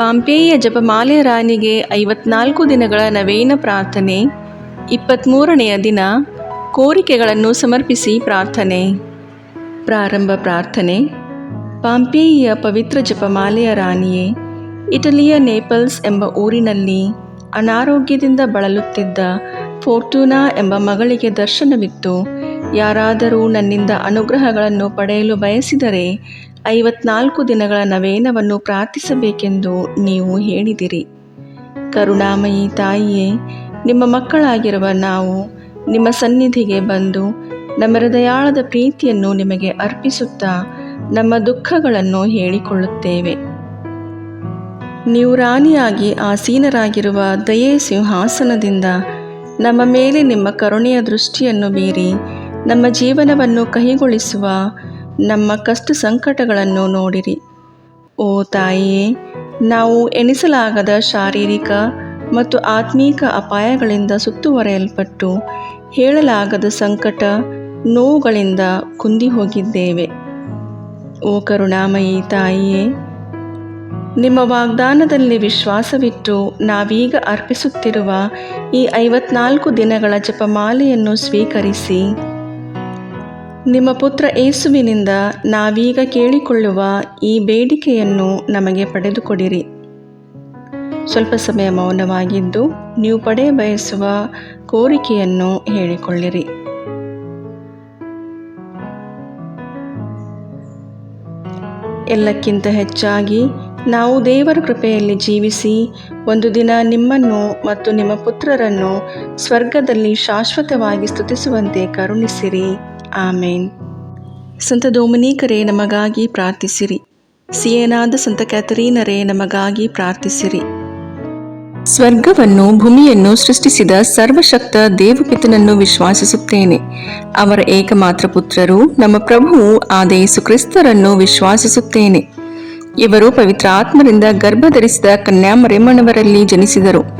ಪಾಂಪೇಯ ಜಪಮಾಲೆ ರಾಣಿಗೆ ಐವತ್ನಾಲ್ಕು ದಿನಗಳ ನವೇನ ಪ್ರಾರ್ಥನೆ ಇಪ್ಪತ್ತ್ಮೂರನೆಯ ದಿನ ಕೋರಿಕೆಗಳನ್ನು ಸಮರ್ಪಿಸಿ ಪ್ರಾರ್ಥನೆ. ಪ್ರಾರಂಭ ಪ್ರಾರ್ಥನೆ ಪಾಂಪೇಯಿಯ ಪವಿತ್ರ ಜಪಮಾಲೆಯ ರಾಣಿಯೇ, ಇಟಲಿಯ ನೇಪಲ್ಸ್ ಎಂಬ ಊರಿನಲ್ಲಿ ಅನಾರೋಗ್ಯದಿಂದ ಬಳಲುತ್ತಿದ್ದ ಫೋರ್ಟೂನಾ ಎಂಬ ಮಗಳಿಗೆ ದರ್ಶನವಿತ್ತು. ಯಾರಾದರೂ ನನ್ನಿಂದ ಅನುಗ್ರಹಗಳನ್ನು ಪಡೆಯಲು ಬಯಸಿದರೆ ಐವತ್ನಾಲ್ಕು ದಿನಗಳ ನವೇನವನ್ನು ಪ್ರಾರ್ಥಿಸಬೇಕೆಂದು ನೀವು ಹೇಳಿದಿರಿ. ಕರುಣಾಮಯಿ ತಾಯಿಯೇ, ನಿಮ್ಮ ಮಕ್ಕಳಾಗಿರುವ ನಾವು ನಿಮ್ಮ ಸನ್ನಿಧಿಗೆ ಬಂದು ನಮ್ಮ ಹೃದಯಾಳದ ಪ್ರೀತಿಯನ್ನು ನಿಮಗೆ ಅರ್ಪಿಸುತ್ತಾ ನಮ್ಮ ದುಃಖಗಳನ್ನು ಹೇಳಿಕೊಳ್ಳುತ್ತೇವೆ. ನೀವು ರಾಣಿಯಾಗಿ ಆಸೀನರಾಗಿರುವ ದಯೆ ಸಿಂಹಾಸನದಿಂದ ನಮ್ಮ ಮೇಲೆ ನಿಮ್ಮ ಕರುಣೆಯ ದೃಷ್ಟಿಯನ್ನು ಬೀರಿ ನಮ್ಮ ಜೀವನವನ್ನು ಕಹಿಗೊಳಿಸುವ ನಮ್ಮ ಕಷ್ಟ ಸಂಕಟಗಳನ್ನು ನೋಡಿರಿ. ಓ ತಾಯಿಯೇ, ನಾವು ಎಣಿಸಲಾಗದ ಶಾರೀರಿಕ ಮತ್ತು ಆತ್ಮೀಕ ಅಪಾಯಗಳಿಂದ ಸುತ್ತುವರೆಯಲ್ಪಟ್ಟು ಹೇಳಲಾಗದ ಸಂಕಟ ನೋವುಗಳಿಂದ ಕುಂದಿ ಹೋಗಿದ್ದೇವೆ ಓ ಕರುಣಾಮಯಿ ತಾಯಿಯೇ, ನಿಮ್ಮ ವಾಗ್ದಾನದಲ್ಲಿ ವಿಶ್ವಾಸವಿಟ್ಟು ನಾವೀಗ ಅರ್ಪಿಸುತ್ತಿರುವ ಈ ಐವತ್ನಾಲ್ಕು ದಿನಗಳ ಜಪಮಾಲೆಯನ್ನು ಸ್ವೀಕರಿಸಿ ನಿಮ್ಮ ಪುತ್ರ ಏಸುವಿನಿಂದ ನಾವೀಗ ಕೇಳಿಕೊಳ್ಳುವ ಈ ಬೇಡಿಕೆಯನ್ನು ನಮಗೆ ಪಡೆದುಕೊಡಿರಿ. ಸ್ವಲ್ಪ ಸಮಯ ಮೌನವಾಗಿದ್ದು ನೀವು ಪಡೆಯ ಬಯಸುವ ಕೋರಿಕೆಯನ್ನು ಹೇಳಿಕೊಳ್ಳಿರಿ. ಎಲ್ಲಕ್ಕಿಂತ ಹೆಚ್ಚಾಗಿ ನಾವು ದೇವರ ಕೃಪೆಯಲ್ಲಿ ಜೀವಿಸಿ ಒಂದು ದಿನ ನಿಮ್ಮನ್ನು ಮತ್ತು ನಿಮ್ಮ ಪುತ್ರರನ್ನು ಸ್ವರ್ಗದಲ್ಲಿ ಶಾಶ್ವತವಾಗಿ ಸ್ತುತಿಸುವಂತೆ ಕರುಣಿಸಿರಿ. ಆಮೇನ್. ಸಂತ ಡೊಮಿನಿಕರೇ ನಮಗಾಗಿ ಪ್ರಾರ್ಥಿಸಿರಿ. ಸಿಯೇನಾದ ಸಂತ ಕ್ಯಾಥರೀನರೇ ನಮಗಾಗಿ ಪ್ರಾರ್ಥಿಸಿರಿ. ಸ್ವರ್ಗವನ್ನು, ಭೂಮಿಯನ್ನು ಸೃಷ್ಟಿಸಿದ ಸರ್ವಶಕ್ತ ದೇವಪಿತನನ್ನು ವಿಶ್ವಾಸಿಸುತ್ತೇನೆ. ಅವರ ಏಕಮಾತ್ರ ಪುತ್ರರು ನಮ್ಮ ಪ್ರಭುವು ಆದ ಸುಕ್ರಿಸ್ತರನ್ನು ವಿಶ್ವಾಸಿಸುತ್ತೇನೆ. ಇವರು ಪವಿತ್ರಾತ್ಮರಿಂದ ಗರ್ಭಧರಿಸಿದ ಕನ್ಯಾಮರೆಮ್ಮನವರಲ್ಲಿ ಜನಿಸಿದರು.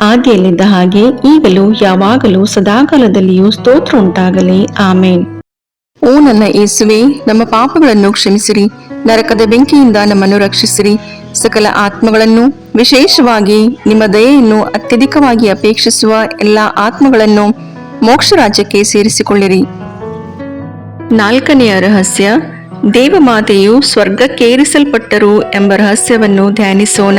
ಆದಿಯಲ್ಲಿದ್ದ ಹಾಗೆ ಈಗಲೂ ಯಾವಾಗಲೂ ಸದಾಕಾಲದಲ್ಲಿಯೂ ಸ್ತೋತ್ರ ಉಂಟಾಗಲಿ. ಆಮೇನ್. ಓ ನನ್ನ ಯೇಸುವೆ, ನಮ್ಮ ಪಾಪಗಳನ್ನು ಕ್ಷಮಿಸಿರಿ, ನರಕದ ಬೆಂಕಿಯಿಂದ ನಮ್ಮನ್ನು ರಕ್ಷಿಸಿರಿ. ಸಕಲ ಆತ್ಮಗಳನ್ನು, ವಿಶೇಷವಾಗಿ ನಿಮ್ಮ ದಯೆಯನ್ನು ಅತ್ಯಧಿಕವಾಗಿ ಅಪೇಕ್ಷಿಸುವ ಎಲ್ಲಾ ಆತ್ಮಗಳನ್ನು ಮೋಕ್ಷ ರಾಜ್ಯಕ್ಕೆ ಸೇರಿಸಿಕೊಳ್ಳಿರಿ. ನಾಲ್ಕನೆಯ ರಹಸ್ಯ, ದೇವಮಾತೆಯು ಸ್ವರ್ಗಕ್ಕೇರಿಸಲ್ಪಟ್ಟರು ಎಂಬ ರಹಸ್ಯವನ್ನು ಧ್ಯಾನಿಸೋಣ.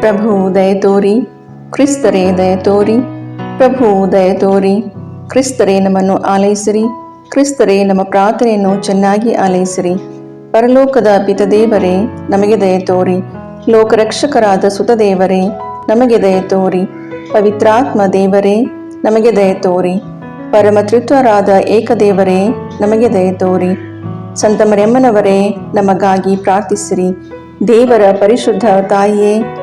ಪ್ರಭು ದಯ ತೋರಿ, ಕ್ರಿಸ್ತರೇ ದಯ ತೋರಿ. ಪ್ರಭು ದಯ ತೋರಿ, ಕ್ರಿಸ್ತರೇ ನಮ್ಮನ್ನು ಆಲೈಸಿರಿ. ಕ್ರಿಸ್ತರೇ ನಮ್ಮ ಪ್ರಾರ್ಥನೆಯನ್ನು ಚೆನ್ನಾಗಿ ಆಲೈಸಿರಿ. ಪರಲೋಕದ ಪಿತದೇವರೇ, ನಮಗೆ ದಯ ತೋರಿ. ಲೋಕರಕ್ಷಕರಾದ ಸುತದೇವರೇ, ನಮಗೆ ದಯ ತೋರಿ. ಪವಿತ್ರಾತ್ಮ ದೇವರೇ, ನಮಗೆ ದಯ ತೋರಿ. ಪರಮತ್ರಿತ್ವರಾದ ಏಕದೇವರೇ, ನಮಗೆ ದಯ ತೋರಿ. ಸಂತ ಮರೆಯಮ್ಮನವರೇ ನಮಗಾಗಿ ಪ್ರಾರ್ಥಿಸಿರಿ. ದೇವರ ಪರಿಶುದ್ಧ ತಾಯಿಯೇ